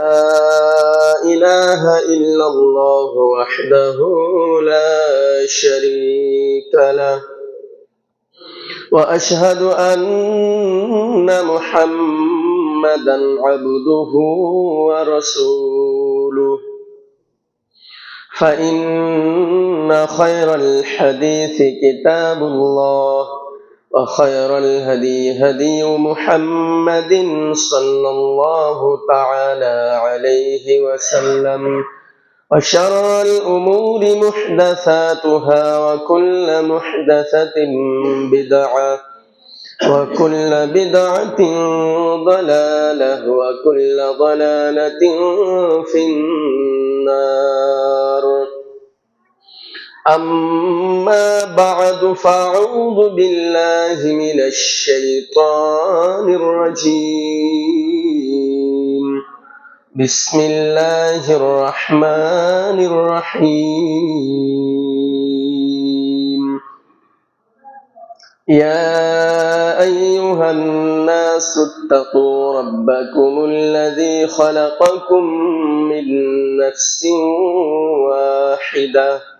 لا إله إلا الله وحده لا شريك له. وأشهد أن محمدا عبده ورسوله. فإن خير الحديث كتاب الله. وخير الهدي هدي محمد صلى الله تعالى عليه وسلم وشر الأمور محدثاتها وكل محدثة بدعة وكل بدعة ضلالة وكل ضلالة في النار أما بعد فأعوذ بالله من الشيطان الرجيم. بسم الله الرحمن الرحيم. يا أيها الناس اتقوا ربكم الذي خلقكم من نفس واحدة.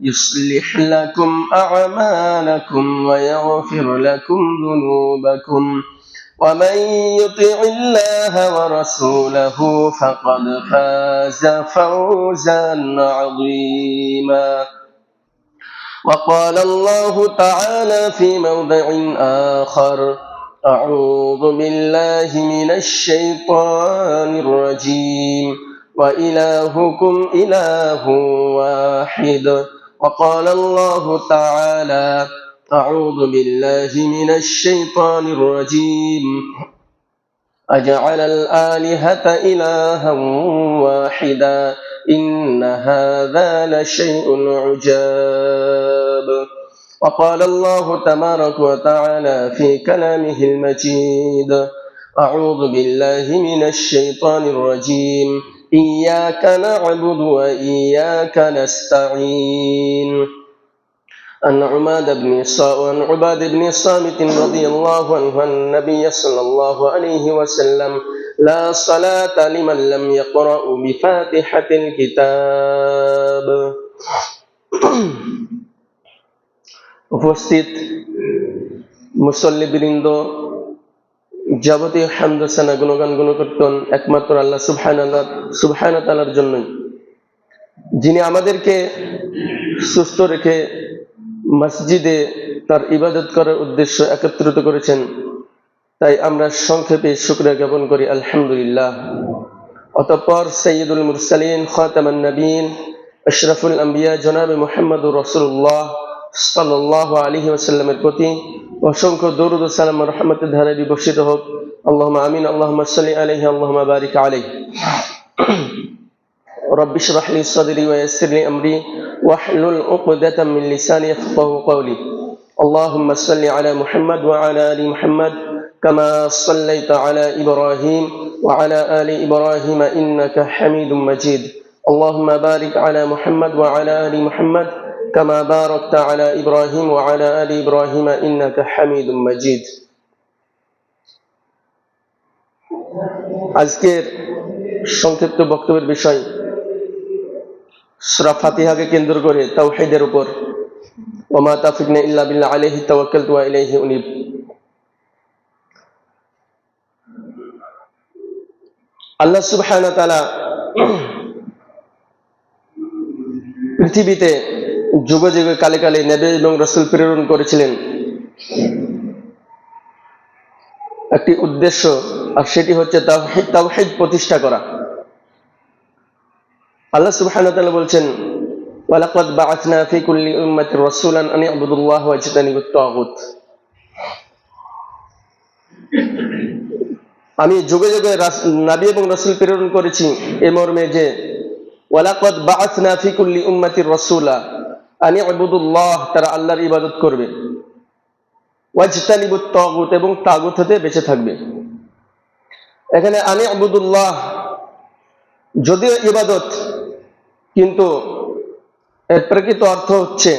يصلح لكم أعمالكم ويغفر لكم ذنوبكم ومن يطع الله ورسوله فقد فاز فوزا عظيما. وقال الله تعالى في موضع آخر أعوذ بالله من الشيطان الرجيم. وإلهكم إله واحد. وقال الله تعالى أعوذ بالله من الشيطان الرجيم. أجعل الآلهة إلها واحدا إن هذا لشيء عجاب. وقال الله تبارك وتعالى في كلامه المجيد أعوذ بالله من الشيطان الرجيم. إياك نعبد وإياك نستعين أن عماد بن عن عباد بن صامت رضي الله عنه النبي صلى الله عليه وسلم لا صلاة لمن لم يقرأ بفاتحة الكتاب উপস্থিত মুসল্লিবৃন্দ যাবতীয় হামদাসানা গুণগান গুণকীর্তন একমাত্র আল্লাহ সুবহান সুবহান তালার জন্যই। যিনি আমাদেরকে সুস্থ রেখে মসজিদে তার ইবাদত করার উদ্দেশ্য একত্রিত করেছেন, তাই আমরা সংক্ষেপে শুক্রিয়া জ্ঞাপন করি, আলহামদুলিল্লাহ। অতঃপর সৈয়দুল মুরসালিন, খাতামান নবীন, আশরাফুল আম্বিয়া, জনাব মোহাম্মদুর রসুল্লাহ সাল্লাহ আলহি ওসাল্লামের প্রতি অসংখ্য দরুদ সালাম রহমতের ধারা বিবর্ষিত হোক আল্লাহ আমিন আল্লাহ সাল্লি আলহি আল্লাহ বারিক আলাই رب اشرح لي صدري ويسر لي امري واحلل عقدة من لساني يفقهوا قولي اللهم صل على محمد وعلى ال محمد كما صليت على ابراهيم وعلى ال ابراهيم انك حميد مجيد اللهم بارك على محمد وعلى ال محمد كما باركت على إبراهيم وعلى آل إبراهيم إنك حميد مجيد আজকের সংক্ষিপ্ত বক্তব্যের বিষয় সুরা ফাতিহাকে কেন্দ্র করে তাওহীদের উপর ওমা তাফিকনা ইল্লা বিল্লাহ আলাইহি তাওয়াক্কালতু ওয়া ইলাইহি উনিব আল্লাহ সুবহানাহু ওয়া তাআলা পৃথিবীতে যুগে যুগে কালে কালে নেবে এবং রসুল প্রেরণ করেছিলেন। একটি উদ্দেশ্য, আর সেটি হচ্ছে তাওহীদ প্রতিষ্ঠা করা। আল্লাহ তাআলা বলছেন আমি যুগে যুগে নবী এবং রাসূল প্রেরণ করেছি এ মর্মে যে, ওয়ালাকাদ বাআথনা ফি কুল্লি উম্মাতির রাসূলা। আন ইবুদুল্লাহ তারা আল্লাহর ইবাদত করবে। ওয়াজতানিবুত তাগুত, এবং তাগুত হতে বেঁচে থাকবে। এখানে আমি আবুদুল্লাহ, যদিও ইবাদত, কিন্তু এর প্রকৃত অর্থ হচ্ছে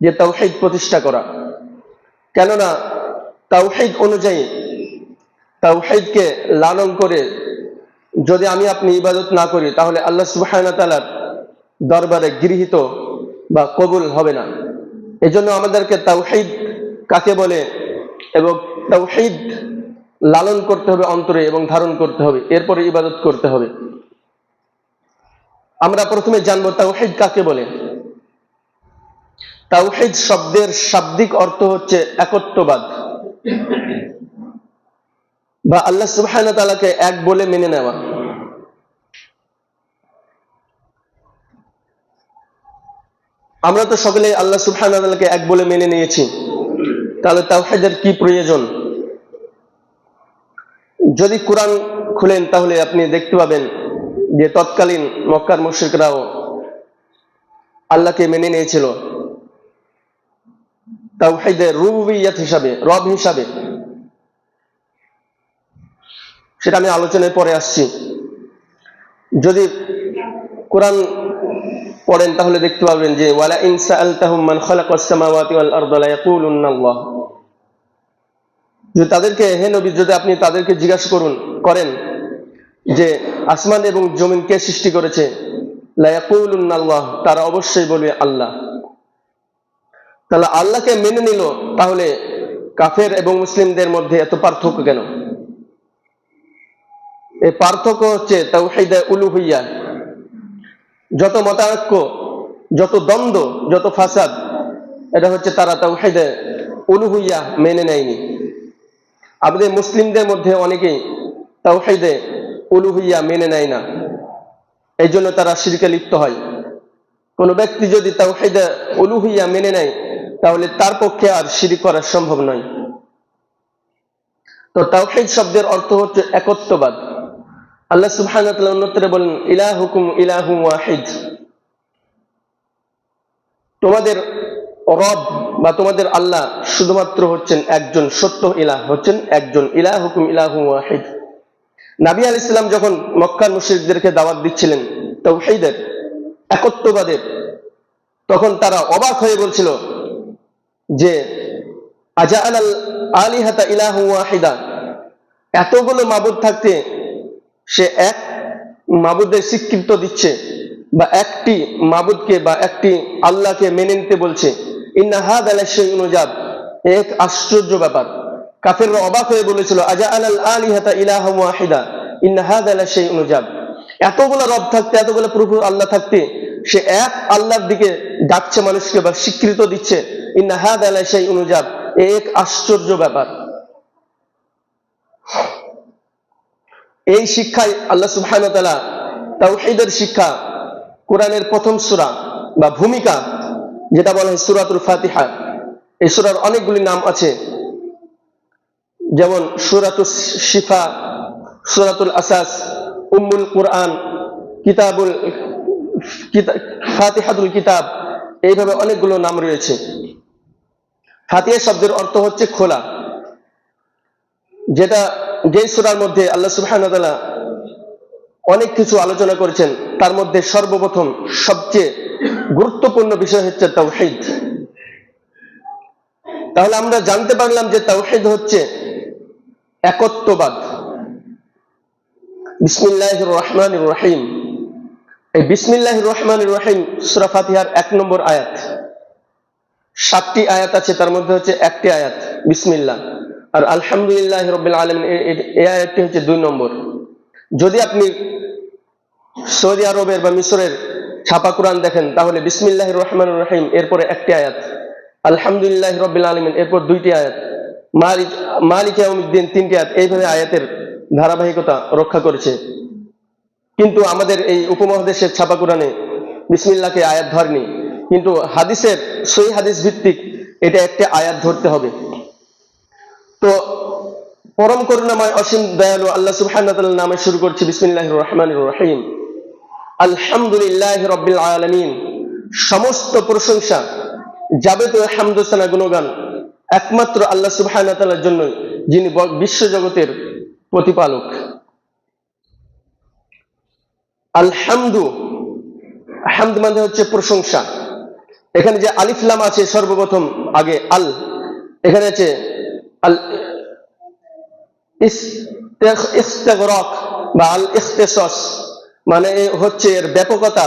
যে তাওহীদ প্রতিষ্ঠা করা। কেননা তাওহীদ অনুযায়ী তাওহীদকে লালন করে যদি আমি আপনি ইবাদত না করি, তাহলে আল্লাহ তাআলার দরবারে গৃহীত বা কবুল হবে না। এজন্য আমাদেরকে তাওহীদ কাকে বলে এবং তাওহীদ লালন করতে হবে অন্তরে এবং ধারণ করতে হবে, এরপরে ইবাদত করতে হবে। আমরা প্রথমে জানব তাওহীদ কাকে বলে। তাওহীদ শব্দের শাব্দিক অর্থ হচ্ছে একত্ববাদ। বা আল্লাহ তাআলাকে এক বলে মেনে নেওয়া। আমরা তো সকলে আল্লাহ ওয়া তাআলাকে এক বলে মেনে নিয়েছি। তাহলে তাওহীদের কি প্রয়োজন? যদি কোরআন খুলেন তাহলে আপনি দেখতে পাবেন যে তৎকালীন মক্কার মুশরিকরাও আল্লাহকে মেনে নিয়েছিল। তাওহীদের রুবুবিয়ত হিসাবে, রব হিসাবে। সেটা আমি আলোচনায় পরে আসছি। যদি কোরআন পড়েন, তাহলে দেখতে পাবেন যে, ওয়ালা ইনসা আলতাহুম মান খালাকাস সামাওয়াতি ওয়াল আরদা লা ইয়াকুলুন্না আল্লাহ। যে তাদেরকে, হে নবী, যদি আপনি তাদেরকে জিজ্ঞাসা করুন, করেন যে, আসমান এবং জমিন কে সৃষ্টি করেছে? লা তারা অবশ্যই বলবে আল্লাহ। তাহলে আল্লাহকে মেনে নিল, তাহলে কাফের এবং মুসলিমদের মধ্যে এত পার্থক্য কেন? এই পার্থক্য হচ্ছে তাও হেদা উলু উলুহিয়া। যত মতানৈক্য, যত দ্বন্দ্ব, যত ফাসাদ, এটা হচ্ছে তারা তাওহীদে উলুহিয়া মেনে নেয়নি। আমাদের মুসলিমদের মধ্যে অনেকেই তাওহীদে উলুহিয়া মেনে নেয় না। এই জন্য তারা শিরকে লিপ্ত হয়। কোনো ব্যক্তি যদি তাও তাওহীদে উলুহিয়া মেনে নেয়, তাহলে তার পক্ষে আর শিরিক করা সম্ভব নয়। তো তাওহীদ শব্দের অর্থ হচ্ছে একত্ববাদ। আল্লাহ ওয়া তাআলা অন্যত্রে বলেন, ইলাহুকুম ইলাহু ওয়াহিদ। তোমাদের রব বা তোমাদের আল্লাহ শুধুমাত্র হচ্ছেন একজন সত্য ইলাহ, হচ্ছেন একজন ইলাহুকুম ইলাহু ওয়াহিদ। নাবি আলাইহিস সালাম যখন মক্কার মুশরিকদেরকে দাওয়াত দিচ্ছিলেন তাওহীদের একত্ববাদের, তখন তারা অবাক হয়ে বলছিল যে আজাআল আলিহাতা ইলাহু ওয়াহিদা? এতগুলো মাবুদ থাকতে সে এক মাবুদের স্বীকৃত দিচ্ছে বা একটি মাবুদকে বা একটি আল্লাহকে মেনে নিতে বলছে। ইন্না হাদ আলাইজাব এক আশ্চর্য ব্যাপার। কাফেররা অবাক হয়ে বলেছিল, আজা আলাল আলিহাতা ইলাহা ওয়াহিদা? ইন্না হাদ আলাইজাব এতগুলো রব থাকতে, এতগুলো প্রভু আল্লাহ থাকতে, সে এক আল্লাহর দিকে ডাকছে মানুষকে বা স্বীকৃত দিচ্ছে। ইন্না হাদ আলাইজাব এক আশ্চর্য ব্যাপার। এই শিক্ষায় আল্লাহ ওয়া তাআলা শিক্ষা, কোরআনের প্রথম সুরা বা ভূমিকা, যেটা বলা হয় সূরাতুল ফাতিহা। এই সুরার অনেকগুলি নাম আছে। যেমন সুরাতুল শিফা, সুরাতুল আসাস, উম্মুল কুরআন, কিতাবুল কিতা- ফাতিহাতুল কিতাব, এইভাবে অনেকগুলো নাম রয়েছে। ফাতিহা শব্দের অর্থ হচ্ছে খোলা, যেটা যে সূরার মধ্যে আল্লাহ তাআলা অনেক কিছু আলোচনা করেছেন, তার মধ্যে সর্বপ্রথম সবচেয়ে গুরুত্বপূর্ণ বিষয় হচ্ছে তাওহীদ। তাহলে আমরা জানতে পারলাম যে তাওহীদ হচ্ছে একত্ববাদ। বিসমিল্লাহির রহমান রহিম। এই বিসমিল্লাহির রহমান রহিম সূরা ফাতিহার এক নম্বর আয়াত। সাতটি আয়াত আছে, তার মধ্যে হচ্ছে একটি আয়াত, বিসমিল্লাহ। আর আলহামদুলিল্লাহ রবিল আলমিন এই আয়াতটি হচ্ছে দুই নম্বর। যদি আপনি সৌদি আরবের বা মিশরের ছাপা কোরআন দেখেন, তাহলে বিসমিল্লাহ রহমান রাহিম, এরপরে একটি আয়াত। আলহামদুলিল্লাহ রবিল আলমিন, এরপর দুইটি আয়াত। মালিক মালিক ইয়াউমিদ্দিন, তিনটি আয়াত। এইভাবে আয়াতের ধারাবাহিকতা রক্ষা করেছে। কিন্তু আমাদের এই উপমহাদেশের ছাপা কোরআনে বিসমিল্লাহকে আয়াত ধরেনি। কিন্তু হাদিসের সই হাদিস ভিত্তিক এটা একটা আয়াত ধরতে হবে। তো পরম করুণাময় অসীম দয়ালু আল্লাহ সুবহানাহু নামে শুরু করছি। বিসমিল্লাহির রহমানির রহিম। আলহামদুলিল্লাহ রব্বিল আলামিন। সমস্ত প্রশংসা, যাবতীয় হামদোসানা গুণগান একমাত্র আল্লাহ সুবহানাহু ওয়া তাআলার জন্য যিনি বিশ্বজগতের প্রতিপালক। আলহামদু, হামদ মানে হচ্ছে প্রশংসা। এখানে যে আলিফলাম আছে সর্বপ্রথম আগে আল, এখানে আছে বা আল ইখতেসস মানে হচ্ছে এর ব্যাপকতা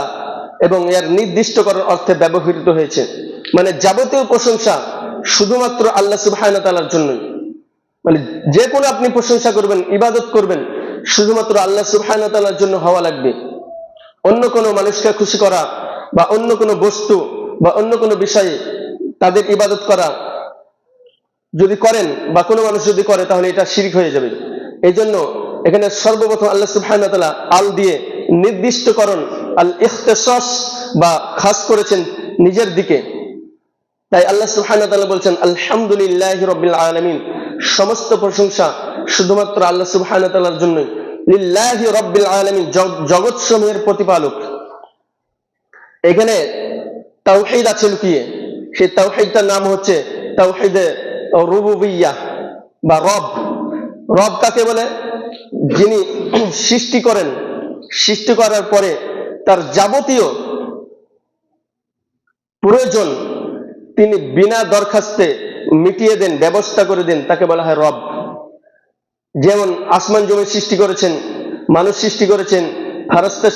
এবং এর নির্দিষ্ট করার অর্থে ব্যবহৃত হয়েছে। মানে যাবতীয় প্রশংসা শুধুমাত্র আল্লাহ ওয়া জন্যই। মানে যে কোনো আপনি প্রশংসা করবেন, ইবাদত করবেন, শুধুমাত্র আল্লাহ ওয়া জন্য হওয়া লাগবে। অন্য কোনো মানুষকে খুশি করা বা অন্য কোনো বস্তু বা অন্য কোনো বিষয়ে তাদের ইবাদত করা যদি করেন বা কোনো মানুষ যদি করে, তাহলে এটা শিরিক হয়ে যাবে। এই জন্য এখানে সর্বপ্রথম আল্লাহ সুবহানাহু আল দিয়ে নির্দিষ্টকরণ, আল ইখতিসাস বা খাস করেছেন নিজের দিকে। তাই আল্লাহ সুবহানাহু বলছেন, আলহামদুলিল্লাহি রাব্বিল আলামিন। সমস্ত প্রশংসা শুধুমাত্র আল্লাহ সুবহানাহু জন্যই। লিল্লাহি রাব্বিল আলামিন। জগৎ সমূহের প্রতিপালক। এখানে তাওহীদ আছে লুকিয়ে। সেই তাওহীদটার নাম হচ্ছে তাওহীদে রুবুবিয়াহ বা রব। রব কাকে বলে? যিনি সৃষ্টি করেন। সৃষ্টি করার পরে তার যাবতীয় প্রয়োজন তিনি বিনা দরখাস্তে মিটিয়ে দেন, ব্যবস্থা করে দেন, তাকে বলা হয় রব। যেমন আসমান জমি সৃষ্টি করেছেন, মানুষ সৃষ্টি করেছেন, ফারস্তা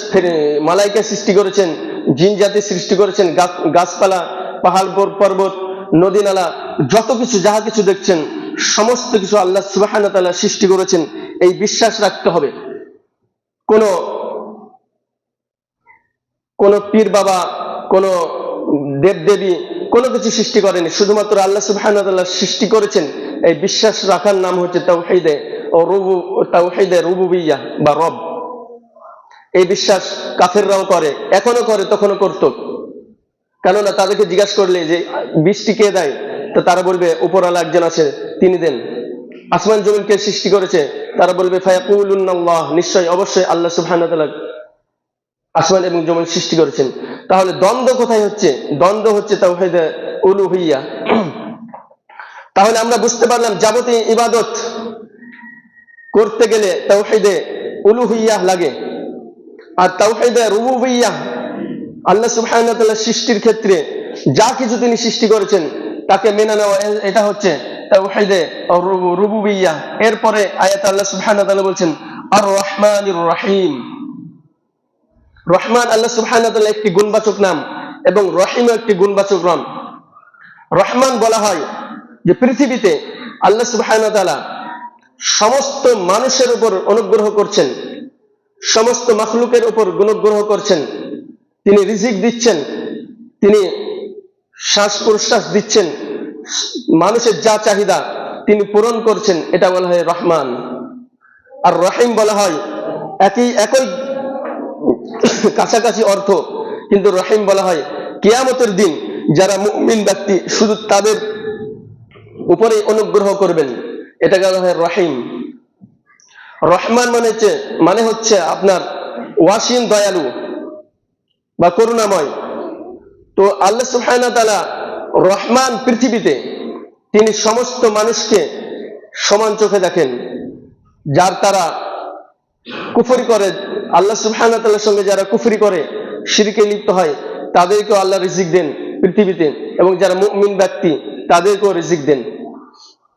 মালাইকা সৃষ্টি করেছেন, জিন জাতি সৃষ্টি করেছেন গাছ- গাছপালা, পাহাড়, পর- পর্বত নদী নালা, যত কিছু, যাহা কিছু দেখছেন, সমস্ত কিছু আল্লাহ সুবাহ সৃষ্টি করেছেন, এই বিশ্বাস রাখতে হবে। কোনো, কোন পীর বাবা, কোন দেবদেবী কোনো কিছু সৃষ্টি করেনি। শুধুমাত্র আল্লাহ সুবহানাহু ওয়া তাআলা সৃষ্টি করেছেন, এই বিশ্বাস রাখার নাম হচ্ছে তাওহীদে ও রুবু, তাওহীদে রুবুবিয়াহ বা রব। এই বিশ্বাস কাফেররাও করে, এখনও করে তখনও করত। কেননা তাদেরকে জিজ্ঞাসা করলে যে, বৃষ্টি কে দেয়? তো তারা বলবে উপরালা একজন আছে, তিনি দেন। আসমান জমিনকে সৃষ্টি করেছে? তারা বলবে, ফায়াকুলুন্নাল্লাহ নিশ্চয় অবশ্যই আল্লাহ সুবহানাহু আসমান এবং জমিন সৃষ্টি করেছেন। তাহলে দ্বন্দ্ব কোথায় হচ্ছে? দ্বন্দ্ব হচ্ছে উলু উলুহিয়া। তাহলে আমরা বুঝতে পারলাম, যাবতীয় ইবাদত করতে গেলে তাও উলু উলুহিয়া লাগে। আর তাওহীদে রুবুবিয়াহ আল্লাহ সুবহানাহু সৃষ্টির ক্ষেত্রে যা কিছু তিনি সৃষ্টি করেছেন, তাকে মেনে নেওয়া এটা হচ্ছে এরপরে আয়াত আল্লাহ সুবহানাহু ওয়া বলছেন আর রহমানির রহিম। রহমান আল্লাহ সুবহানাহু একটি গুণবাচক নাম এবং রহিম একটি গুণবাচক নাম। রহমান বলা হয় যে পৃথিবীতে আল্লাহ সুবহানাহু ওয়া সমস্ত মানুষের উপর অনুগ্রহ করছেন, সমস্ত মখলুকের উপর গুণগ্রহ করছেন। তিনি রিজিক দিচ্ছেন, তিনি শ্বাস প্রশ্বাস দিচ্ছেন, মানুষের যা চাহিদা তিনি পূরণ করছেন, এটা বলা হয় রহমান। আর রহিম বলা হয় একই একই কাছাকাছি অর্থ, কিন্তু রহিম বলা হয় কিয়ামতের দিন যারা মুমিন ব্যক্তি শুধু তাদের উপরে অনুগ্রহ করবেন এটা বলা হয় রহিম। রহমান মানে হচ্ছে মানে হচ্ছে আপনার ওয়াসিম দয়ালু বা করুণাময়। তো আল্লাহ ওয়া রহমান পৃথিবীতে তিনি সমস্ত মানুষকে সমান চোখে দেখেন, যার তারা কুফরি করে। আল্লাহ সুবহানাহু সঙ্গে যারা কুফরি করে, শিরকে লিপ্ত হয়, তাদেরকেও আল্লাহ রিজিক দেন পৃথিবীতে এবং যারা মুমিন ব্যক্তি, তাদেরকেও রিজিক দেন।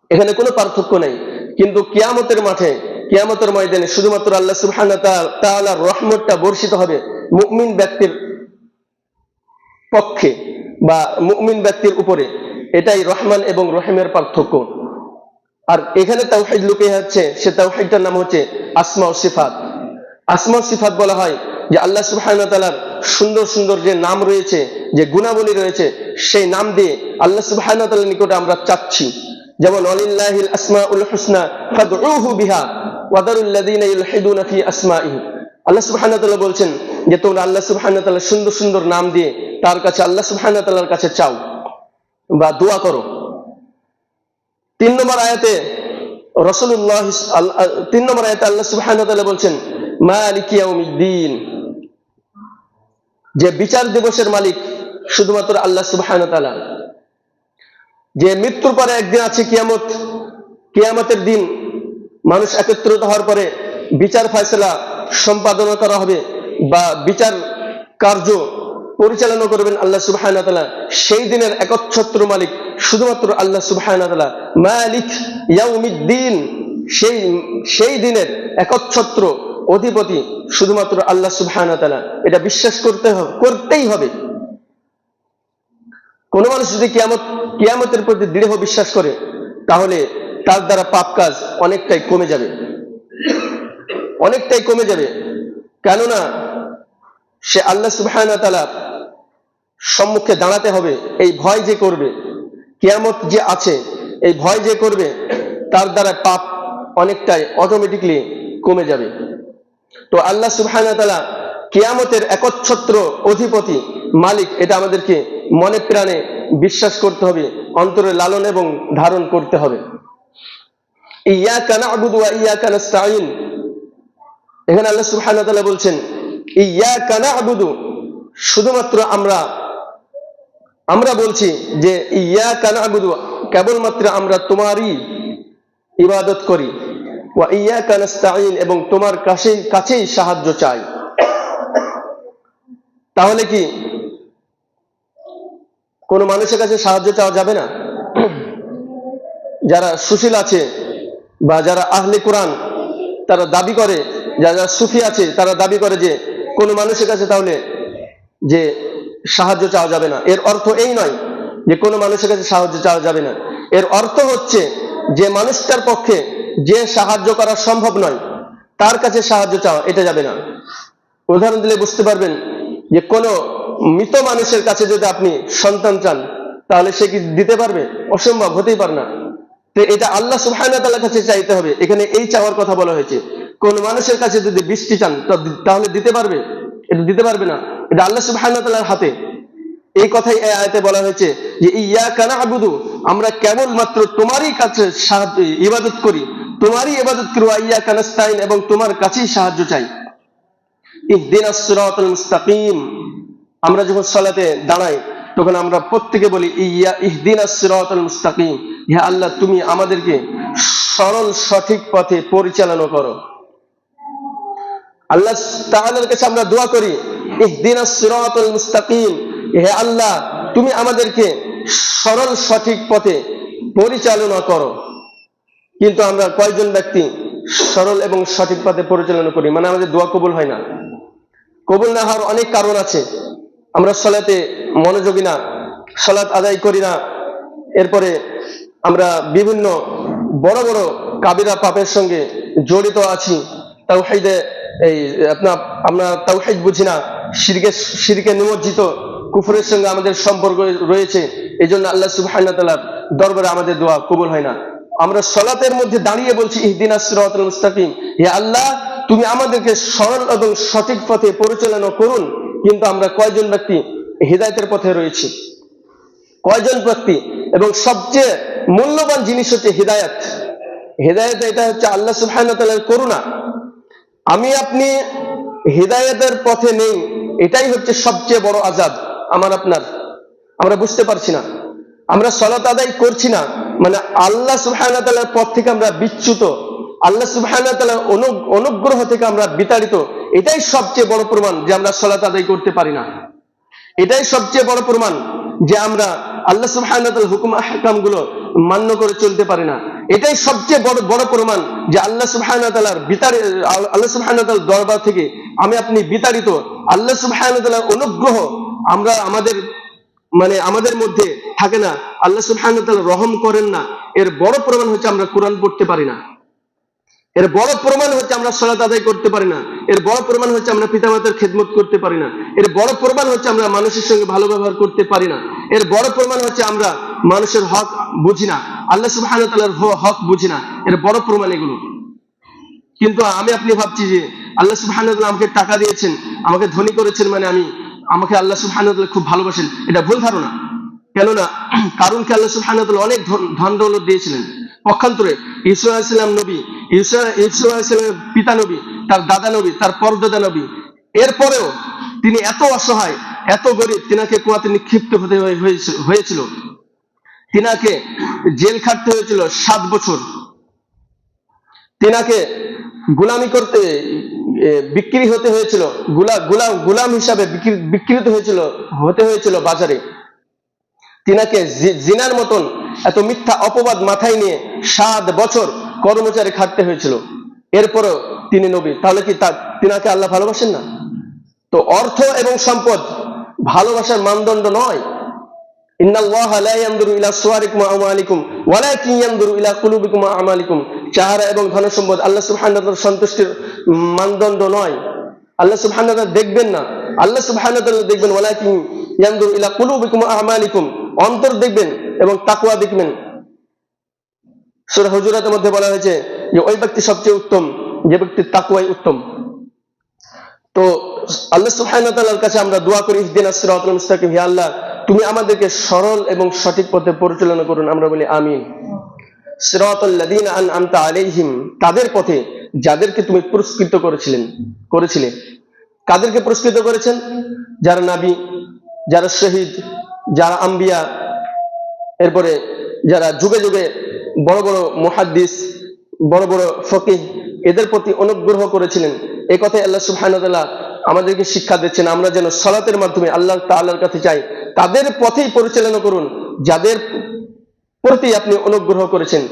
এখানে কোনো পার্থক্য নেই। কিন্তু কিয়ামতের মাঠে, কিয়ামতের ময়দানে শুধুমাত্র আল্লাহ সুবহানাহু তাআলার রহমতটা বর্ষিত হবে মুমিন ব্যক্তির পক্ষে বা মুমিন ব্যক্তির উপরে, এটাই রহমান এবং রহিমের পার্থক্য। আর এখানে তাওহীদ লুকিয়ে আছে, সে তাওহীদটার নাম হচ্ছে আসমা ও সিফাত। আসমা সিফাত বলা হয় যে আল্লাহ সুবহানাহু সুন্দর সুন্দর যে নাম রয়েছে, যে গুণাবলী রয়েছে, সেই নাম দিয়ে আল্লাহ সুবহানাহু নিকটে আমরা চাচ্ছি। যেমন অলিল্লাহিল আসমাউল হুসনা ফাদউহু বিহা ওয়াদারুল লাযিনা ইউলহিদুনা ফি আসমাইহি। আল্লাহ তাআলা বলছেন যে, তোমরা আল্লাহ তাআলার সুন্দর সুন্দর নাম দিয়ে তার কাছে, আল্লাহ সুবহানাহু কাছে চাও বা দোয়া করো। তিন নম্বর আয়াতে রসুল্লাহ তিন নম্বর আয়াতে আল্লাহ তাআলা বলছেন মালিকিয়াউমিদ্দিন যে বিচার দিবসের মালিক শুধুমাত্র আল্লাহ ওয়া যে মৃত্যুর পরে একদিন আছে কিয়ামত, কিয়ামতের দিন মানুষ একত্রিত হওয়ার পরে বিচার ফয়সলা সম্পাদনা করা হবে বা বিচার কার্য পরিচালনা করবেন আল্লাহ ওয়া সেই দিনের একচ্ছত্র মালিক শুধুমাত্র আল্লাহ ইয়াউমিদ্দিন, সেই দিনের একচ্ছত্র অধিপতি শুধুমাত্র আল্লাহ ওয়া এটা বিশ্বাস করতে হবে করতেই হবে। কোন মানুষ যদি কিয়ামত, কিয়ামতের প্রতি দৃঢ় বিশ্বাস করে, তাহলে তার দ্বারা পাপ কাজ অনেকটাই কমে যাবে। অনেকটাই কমে যাবে। কেননা সে আল্লাহ সুবহানাহু ওয়া সম্মুখে দাঁড়াতে হবে, এই ভয় যে করবে, কিয়ামত যে আছে, এই ভয় যে করবে, তার দ্বারা পাপ অনেকটাই অটোমেটিকলি কমে যাবে। তো আল্লাহ সুবহানাহু ওয়া তাআলা কিয়ামতের একচ্ছত্র অধিপতি, মালিক, এটা আমাদেরকে মনে প্রাণে বিশ্বাস করতে হবে, অন্তরে লালন এবং ধারণ করতে হবে। ইয়াকা না'বুদু ওয়া ইয়াকা নাস্তাঈন এখানে আল্লাহ তাআলা বলছেন ইয়াকা না'বুদু শুধুমাত্র আমরা আমরা বলছি যে ইয়াকা না'বুদু কেবলমাত্র আমরা তোমারই ইবাদত করি। ওয়া ইয়াকা নাস্তাঈন এবং তোমার কাছে কাছেই সাহায্য চাই। তাহলে কি, কোন মানুষের কাছে সাহায্য চাওয়া যাবে না? যারা সুশীল আছে বা যারা আহলে কোরআন, তারা দাবি করে যারা সুফি আছে, তারা দাবি করে যে, কোন মানুষের কাছে তাহলে যে সাহায্য চাওয়া যাবে না। এর অর্থ এই নয় যে কোনো মানুষের কাছে সাহায্য চাওয়া যাবে না। এর অর্থ হচ্ছে যে মানুষটার পক্ষে যে সাহায্য করা সম্ভব নয়, তার কাছে সাহায্য চাওয়া, এটা যাবে না। উদাহরণ দিলে বুঝতে পারবেন যে কোনো মৃত মানুষের কাছে যদি আপনি সন্তান চান, তাহলে সে কি দিতে পারবে? অসম্ভব, হতেই পারে না। তো এটা আল্লাহ তাআলার কাছে চাইতে হবে। এখানে এই চাওয়ার কথা বলা হয়েছে। কোন মানুষের কাছে যদি বৃষ্টি চান তাহলে দিতে পারবে? এটা দিতে পারবে না। এটা আল্লাহ তাআলার হাতে। এই কথাই আয়াতে বলা হয়েছে যে ইয়া কানা আবুদু আমরা কেবলমাত্র তোমারই কাছে সাহায্য, ইবাদত করি। তোমারই ইবাদত করি ইয়া কানাস্তাইন এবং তোমার কাছেই সাহায্য চাই। মুস্তাকিম। আমরা যখন সালাতে দাঁড়াই, তখন আমরা প্রত্যেকে বলি ইয়া সিরাতাল মুস্তাকিম হে আল্লাহ, তুমি আমাদেরকে সরল সঠিক পথে পরিচালনা করো। আল্লাহ তাআলার কাছে আমরা দোয়া করি হে আল্লাহ, তুমি আমাদেরকে সরল সঠিক পথে পরিচালনা করো। কিন্তু আমরা কয়জন ব্যক্তি সরল এবং সঠিক পথে পরিচালনা করি? মানে আমাদের দোয়া কবুল হয় না। কবুল না হওয়ার অনেক কারণ আছে। আমরা সলাতে মনোযোগী না, সলাৎ আদায় করি না। এরপরে আমরা বিভিন্ন বড় বড় কাবিরা পাপের সঙ্গে জড়িত আছি। তাওহিদে এই, আপনার, আমরা তাওহিদ বুঝি না, শিরকে শিরকে নিমজ্জিত, কুফরের সঙ্গে আমাদের সম্পর্ক রয়েছে এই জন্য আল্লাহ সুবহানাহু তাআলার দরবারে আমাদের দোয়া কবুল হয় না। আমরা সলাতের মধ্যে দাঁড়িয়ে বলছি ইহদিনাস সিরাতাল মুস্তাকিম। হে আল্লাহ, তুমি আমাদেরকে সরল এবং সঠিক পথে পরিচালনা করুন, কিন্তু আমরা কয়জন ব্যক্তি হৃদায়তের পথে রয়েছি? কয়জন ব্যক্তি? এবং সবচেয়ে মূল্যবান জিনিস হচ্ছে হৃদায়ত। হৃদায়ত এটা হচ্ছে আল্লাহ সুবহানাহু তাআলার করুণা। আমি আপনি হৃদায়তের পথে নেই, এটাই হচ্ছে সবচেয়ে বড় আজাদ আমার আপনার। আমরা বুঝতে পারছি না। আমরা সলাত আদায় করছি না। মানে আল্লাহ সুবহানাহু ওয়া পথ থেকে আমরা বিচ্যুত। আল্লাহ ওয়া তাআলার অনুগ্রহ থেকে আমরা বিতাড়িত। এটাই সবচেয়ে বড় প্রমাণ যে আমরা সলাত আদায় করতে পারি না। এটাই সবচেয়ে বড় প্রমাণ যে আমরা আল্লাহ সুবহানাহু ওয়া হুকুম আহকামগুলো মান্য করে চলতে পারি না। এটাই সবচেয়ে বড় বড় প্রমাণ যে আল্লাহ ওয়া বিতাড়ি, আল্লাহ তাআলার দরবার থেকে আমি আপনি বিতাড়িত। আল্লাহ সুবহানাহু অনুগ্রহ আমরা আমাদের মানে আমাদের মধ্যে থাকে না। আল্লাহ সুবহানাহু রহম করেন না। এর বড় প্রমাণ হচ্ছে আমরা কোরআন পড়তে পারি না। এর বড় প্রমাণ হচ্ছে আমরা সলাত আদায় করতে পারি না। এর বড় প্রমাণ হচ্ছে আমরা পিতামাতার খেদমত করতে পারি না। এর বড় প্রমাণ হচ্ছে আমরা মানুষের সঙ্গে ভালো ব্যবহার করতে পারি না। এর বড় প্রমাণ হচ্ছে আমরা মানুষের হক বুঝি না। আল্লাহ সুবহানাহু ওয়া তাআলার হ- হক বুঝি না। এর বড় প্রমাণ এগুলো। কিন্তু আমি আপনি ভাবছি যে আল্লাহ সুবহানাহু আমাকে টাকা দিয়েছেন, আমাকে ধনী করেছেন মানে আমি, আমাকে আল্লাহ সুবহানাহু খুব ভালোবাসেন। এটা ভুল ধারণা। কেননা কারণকে আল্লাহ সুবহানাহু অনেক ধন- দৌলত দিয়েছিলেন। পক্ষান্তরে আলাইহিসসালাম নবী আলাইহিসসালামের পিতা নবী, তার দাদা নবী, তার পরদাদা নবী। এরপরেও তিনি এত অসহায়, এত গরিব, তিনাকে কুয়াতে নিক্ষিপ্ত হতে হয়ে- হয়েছিল। তিনাকে জেল খাটতে হয়েছিল সাত বছর। তিনাকে গুলামি করতে বিক্রি হতে হয়েছিল, গুলা গুলাম গুলাম হিসাবে বিক্রি- বিকৃত হয়েছিল, হতে হয়েছিল বাজারে। তিনাকে জিনার মতন এত মিথ্যা অপবাদ মাথায় নিয়ে সাত বছর কর্মচারী খাটতে হয়েছিল। এরপরও তিনি নবী। তাহলে কি তা, তিনাকে আল্লাহ ভালোবাসেন না? তো অর্থ এবং সম্পদ ভালোবাসার মানদণ্ড নয়। ইয়ানজুরু ইলা সুওয়ারিকুম ওয়া আমওয়ালিকুম ওয়ালাকিন ইয়ানজুরু ইলা কুলুবিকুম ওয়া আমালিকুম। চেহারা এবং আল্লাহ ওয়া সন্তুষ্টির মানদণ্ড নয়। আল্লাহ ওয়া দেখবেন না। আল্লাহ সুবহানাহু ওয়া দেখবেন, ওয়ালাকিন ইয়ানজুরু ইলা কুলুবিকুম আমালিকুম। অন্তর দেখবেন এবং তাকওয়া দেখবেন। সূরা হুজুরাতের মধ্যে বলা হয়েছে যে, ওই ব্যক্তি সবচেয়ে উত্তম, যে ব্যক্তির তাকওয়াই উত্তম। তো আল্লাহ সুবহানাহু কাছে আমরা দোয়া করি ইহদিনাস সিরাতাল আল্লাহ, তুমি আমাদেরকে সরল এবং সঠিক পথে পরিচালনা করুন, আমরা বলি আমিন। আলাইহিম, তাদের পথে যাদেরকে তুমি পুরস্কৃত করেছিলেন, করেছিলে। কাদেরকে পুরস্কৃত করেছেন? যারা নাবী, যারা শহীদ, যারা আম্বিয়া, এরপরে যারা যুগে যুগে বড় বড় মুহাদ্দিস, বড় বড় ফকিহ, এদের প্রতি অনুগ্রহ করেছিলেন। এই কথাই আল্লাহ সুবহানাহু আমাদেরকে শিক্ষা দিচ্ছেন আমরা যেন সালাতের মাধ্যমে আল্লাহ তাআলার কাছে যাই। তাদের পথেই পরিচালনা করুন যাদের প্রতি আপনি অনুগ্রহ করেছেন।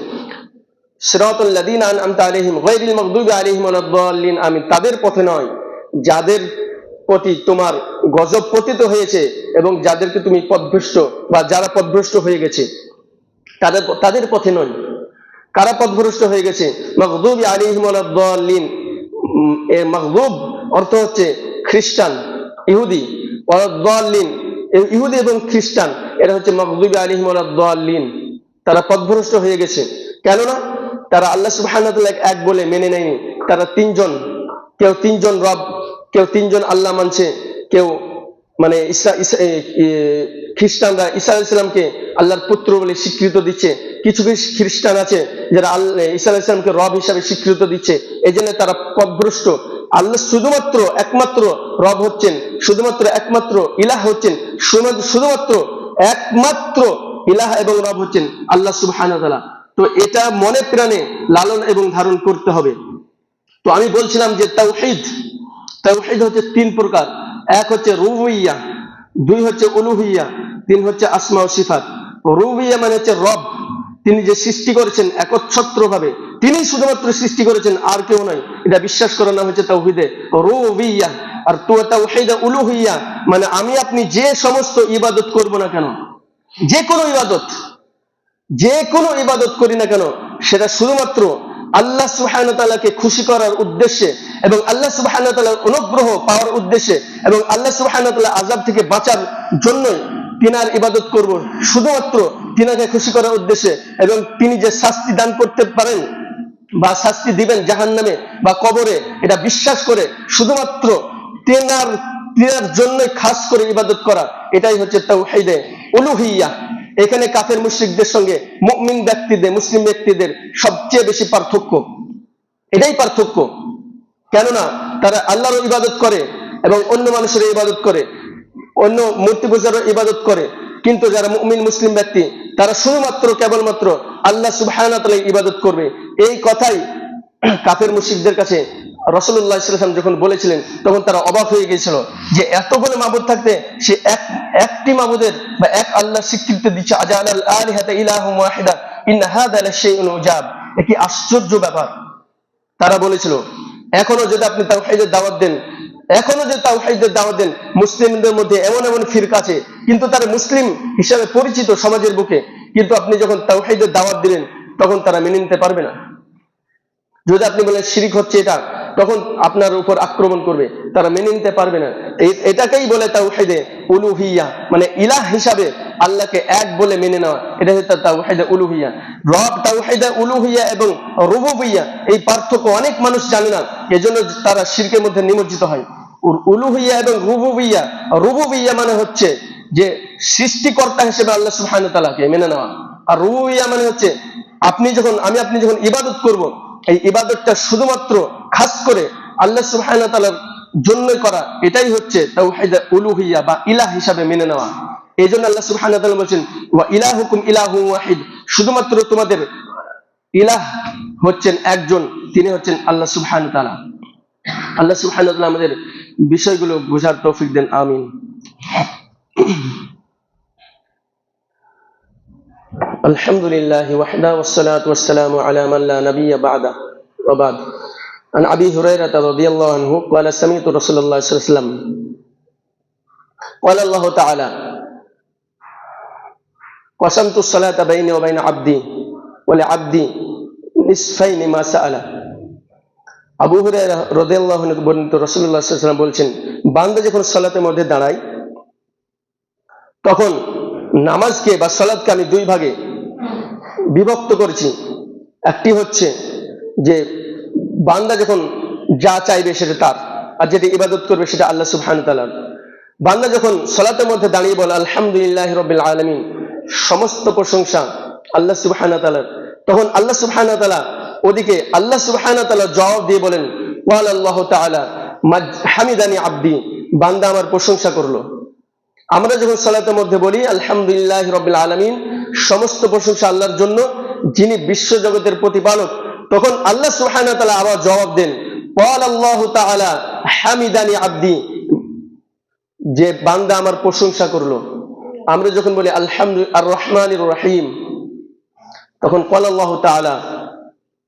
ওয়ালাদ-দাল্লিন তাদের পথে নয় যাদের প্রতি তোমার গজব পতিত হয়েছে এবং যাদেরকে তুমি পথভ্রষ্ট বা যারা পথভ্রষ্ট হয়ে গেছে তাদের তাদের পথে নয়। কারা পথভ্রষ্ট হয়ে গেছে? মাগদুবি আলাইহিম ওয়ালাদ-দাল্লিন উম, এর মাহবুব, অর্থ হচ্ছে খ্রিস্টান, ইহুদি, ওয়ালাদ-দাল্লিন। ইহুদি এবং খ্রিস্টান এটা হচ্ছে মাহবুব আলাইহিম ওয়ালাদ-দাল্লিন। তারা পদভ্রষ্ট হয়ে গেছে। কেননা তারা আল্লাহ সুবাহান্লাহ এক বলে মেনে নেয়নি। তারা তিনজন, কেউ তিনজন রব, কেউ তিনজন আল্লাহ মানছে, কেউ মানে খ্রিস্টানরা ঈসা আলাইহিস সালামকে আল্লাহর পুত্র বলে স্বীকৃত দিচ্ছে। কিছু কিছু খ্রিস্টান আছে যারা আল্লাহ ঈসা আলাইহিস সালামকে রব হিসাবে স্বীকৃত দিচ্ছে। এই জন্য তারা পথভ্রষ্ট আল্লাহ শুধুমাত্র একমাত্র রব হচ্ছেন, শুধুমাত্র একমাত্র ইলাহ হচ্ছেন শুধুমাত্র একমাত্র ইলাহ এবং রব হচ্ছেন আল্লাহ সুবহানাহু ওয়া তো এটা মনে প্রাণে লালন এবং ধারণ করতে হবে। তো আমি বলছিলাম যে তাওহীদ তাওহীদ হচ্ছে তিন প্রকার। এক হচ্ছে রুবুইয়া, দুই হচ্ছে উলুহিয়া, তিন হচ্ছে আসমা ও সিফাত। রুবুইয়া মানে হচ্ছে রব। তিনি যে সৃষ্টি করেছেন একচ্ছত্র ভাবে তিনি শুধুমাত্র সৃষ্টি করেছেন, আর কেউ নয়। এটা বিশ্বাস করার নাম হচ্ছে তাওহীদে রুবুইয়া। আর তো তাওহীদে উলুহিয়া মানে আমি আপনি যে সমস্ত ইবাদত করব না কেন, যে কোনো ইবাদত, যে কোনো ইবাদত করি না কেন, সেটা শুধুমাত্র আল্লাহ ওয়া তাআলাকে খুশি করার উদ্দেশ্যে এবং আল্লাহ সুবহানাহু ওয়া তাআলার অনুগ্রহ পাওয়ার উদ্দেশ্যে এবং আল্লাহ সুবহানাহু ওয়া তাআলা আযাব থেকে বাঁচার জন্যই তিনার ইবাদত করব। শুধুমাত্র তিনাকে খুশি করার উদ্দেশ্যে এবং তিনি যে শাস্তি দান করতে পারেন বা শাস্তি দিবেন জাহান্নামে বা কবরে, এটা বিশ্বাস করে শুধুমাত্র তেনার তেনার জন্য খাস করে ইবাদত করা, এটাই হচ্ছে তাওহীদে উলুহিয়া। এখানে কাফের মুশরিকদের সঙ্গে মুমিন ব্যক্তিদের, মুসলিম ব্যক্তিদের সবচেয়ে বেশি পার্থক্য। এটাই পার্থক্য। কেননা তারা আল্লাহর ইবাদত করে এবং অন্য মানুষের ইবাদত করে, অন্য মূর্তি পূজারও ইবাদত করে। কিন্তু যারা মুমিন, মুসলিম ব্যক্তি, তারা শুধুমাত্র, কেবলমাত্র আল্লাহ ওয়া ইবাদত করবে। এই কথাই কাফের মুশরিকদের কাছে রসুল্লাহ ইসলাম যখন বলেছিলেন, তখন তারা অবাক হয়ে গিয়েছিল যে এতগুলো মাবুদ থাকতে সে এক, একটি মাবুদের বা এক আল্লাহ স্বীকৃতি দিচ্ছে আজান আল আলিহাতা ইলাহুম ওয়াহিদা, ইন্না হাদা লাশাইউন উজাব। এ কি আশ্চর্য ব্যাপার? তারা বলেছিল, এখনও যদি আপনি তাওহীদের দাওয়াত দেন, এখনও যদি তাওহীদের দাওয়াত দেন, মুসলিমদের মধ্যে এমন এমন ফিরকা আছে, কিন্তু তারা মুসলিম হিসাবে পরিচিত সমাজের বুকে, কিন্তু আপনি যখন তাও তাওহীদের দাওয়াত দিলেন, তখন তারা মেনে নিতে পারবে না। যদি আপনি বলেন, শিরিক হচ্ছে এটা তখন আপনার উপর আক্রমণ করবে। তারা মেনে নিতে পারবে না। এটাকেই বলে তাওহিদে উলুহিয়া। মানে ইলাহ হিসাবে আল্লাহকে এক বলে মেনে নেওয়া। এটা হচ্ছে তাওহিদে উলুহিয়া। রব তাওহিদে উলুহিয়া এবং রুবুবিয়া এই পার্থক্য অনেক মানুষ জানে না। এজন্য তারা শিরকের মধ্যে নিমজ্জিত হয়। উলুহিয়া এবং রুবুবিয়া রুবুবিয়া মানে হচ্ছে যে সৃষ্টিকর্তা হিসেবে আল্লাহ সুবহানাহু তাআলাকে মেনে নেওয়া। আর রুবুবিয়া মানে হচ্ছে আপনি যখন আমি আপনি যখন ইবাদত করব এই ইবাদতটা শুধুমাত্র খাস করে আল্লাহ সুবহানাহু জন্যই করা, এটাই হচ্ছে উলুহিয়া বা ইলাহ হিসাবে মেনে নেওয়া। এই জন্য আল্লাহ সুবহানাহু তাআলা বলছেন, ওয়া ইলাহুকুম ইলাহুন ওয়াহিদ। শুধুমাত্র তোমাদের ইলাহ হচ্ছেন একজন, তিনি হচ্ছেন আল্লাহ সুবহানাহু আল্লাহ সুবহানাহু আমাদের বিষয়গুলো বোঝার তৌফিক দেন, আমিন। الحمد لله وحده والصلاة والسلام على من لا نبي بعده وبعد عن أبي هريرة رضي الله عنه قال سمعت رسول الله صلى الله عليه وسلم قال الله تعالى قسمت الصلاة بيني وبين عبدي ولعبدي نصفين ما سأل আবু হুরায়রা রাদিয়াল্লাহু আনহু বর্ণিত রাসূলুল্লাহ সাল্লাল্লাহু আলাইহি ওয়াসাল্লাম বলছেন বান্দা যখন সালাতের মধ্যে দাঁড়ায় তখন নামাজকে বা সালাদকে আমি দুই ভাগে বিভক্ত করেছি। একটি হচ্ছে যে বান্দা যখন যা চাইবে সেটা তার, আর যেটা ইবাদত করবে সেটা আল্লাহ সুবহান তালার বান্দা যখন সালাতের মধ্যে দাঁড়িয়ে বলে, আলহামদুলিল্লাহ রবিল আলমিন সমস্ত প্রশংসা আল্লাহ সুবহান তালার তখন আল্লাহ সুবহান তালা ওদিকে আল্লাহ সুবহান তালা জবাব দিয়ে বলেন ওয়াল আল্লাহ তালা হামিদানি আব্দি বান্দা আমার প্রশংসা করল। আমরা যখন সালাতের মধ্যে বলি, আলহামদুলিল্লাহ রবিল আলমিন সমস্ত প্রশংসা আল্লাহর জন্য, যিনি বিশ্ব জগতের প্রতিপালক। তখন আল্লাহ সুহানা তালা আবার জবাব দেন হামিদানি আব্দি। যে বান্দা আমার প্রশংসা করল। আমরা যখন বলি রহিম। তখন কল আল্লাহ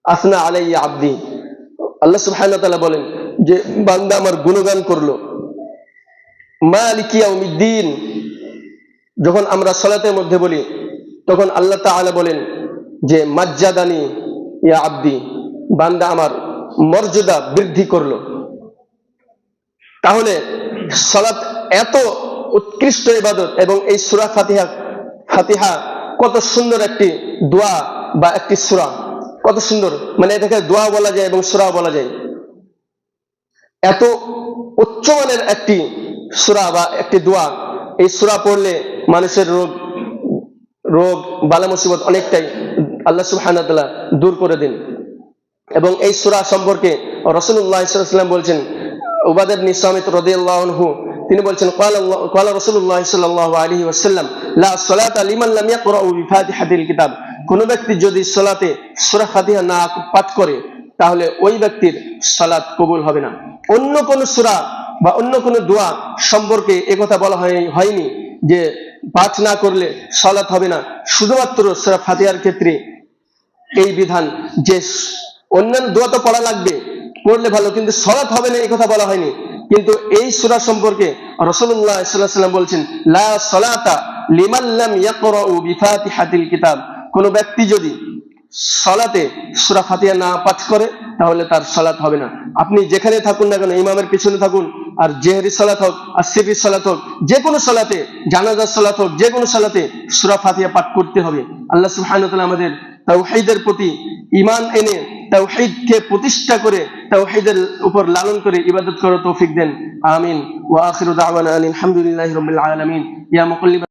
আসনা আলাইয়া আব্দি। আল্লাহ সুবহানাহু ওয়া তাআলা বলেন, যে বান্দা আমার গুণগান করল। মালিক ইয়াউমিদ্দিন, যখন আমরা সালাতের মধ্যে বলি তখন আল্লাহ তাআলা বলেন যে, মাজ্জাদানি, ইয়া আব্দি, বান্দা আমার মর্যাদা বৃদ্ধি করল। তাহলে সালাত এত উৎকৃষ্ট ইবাদত এবং এই সূরা ফাতিহা ফাতিহা কত সুন্দর একটি দোয়া বা একটি সুরা। কত সুন্দর মানে এটাকে দোয়া বলা যায় এবং সুরা বলা যায়। এত উচ্চমানের একটি সুরা বা একটি দোয়া, এই সুরা পড়লে মানুষের রোগ রোগ, বালা মুসিবত অনেকটাই আল্লাহ সুবাহান্লা দূর করে দিন। এবং এই সুরা সম্পর্কে রসুল্লাহ ইসলাম বলছেন উবাদের নিঃসামিত রদিয়াল্লাহু তিনি বলছেন কলা কিতাব। কোনো ব্যক্তি যদি সলাতে সুরা ফাতিহা না পাঠ করে, তাহলে ওই ব্যক্তির সলাদ কবুল হবে না। অন্য কোন সুরা বা অন্য কোন দোয়া সম্পর্কে একথা বলা হয়নি। যে পাঠ না করলে সলাৎ হবে না। শুধুমাত্র সেরা ফাতিহার ক্ষেত্রে এই বিধান যে অন্যান্য দোয়া তো পড়া লাগবে, পড়লে ভালো, কিন্তু সলাৎ হবে না, এই কথা বলা হয়নি। কিন্তু এই সুরা সম্পর্কে রসুল্লাহ সাল্লাম বলছেন, লা সালাতা ও বিফাতি বিফাতিহাতিল কিতাব। কোন ব্যক্তি যদি সালাতে সূরা ফাতিহা না পাঠ করে, তাহলে তার সালাত হবে না। আপনি যেখানে থাকুন না কেন, ইমামের পিছনে থাকুন, আর জেহরি সালাত হোক, আর সিফি সালাত হোক, যে কোনো সালাতে, জানাজার সালাত হোক, যে কোনো সালাতে সূরা ফাতিহা পাঠ করতে হবে। আল্লাহ তাআলা আমাদের তাওহীদের প্রতি ইমান এনে তাওহীদকে প্রতিষ্ঠা করে তাওহীদের উপর লালন করে ইবাদত করার তৌফিক দেন। আমিন। ওয়া আখিরু দাওয়ানা আলহামদুলিল্লাহি রাব্বিল আলামিন। ইয়া মুকাল্লিব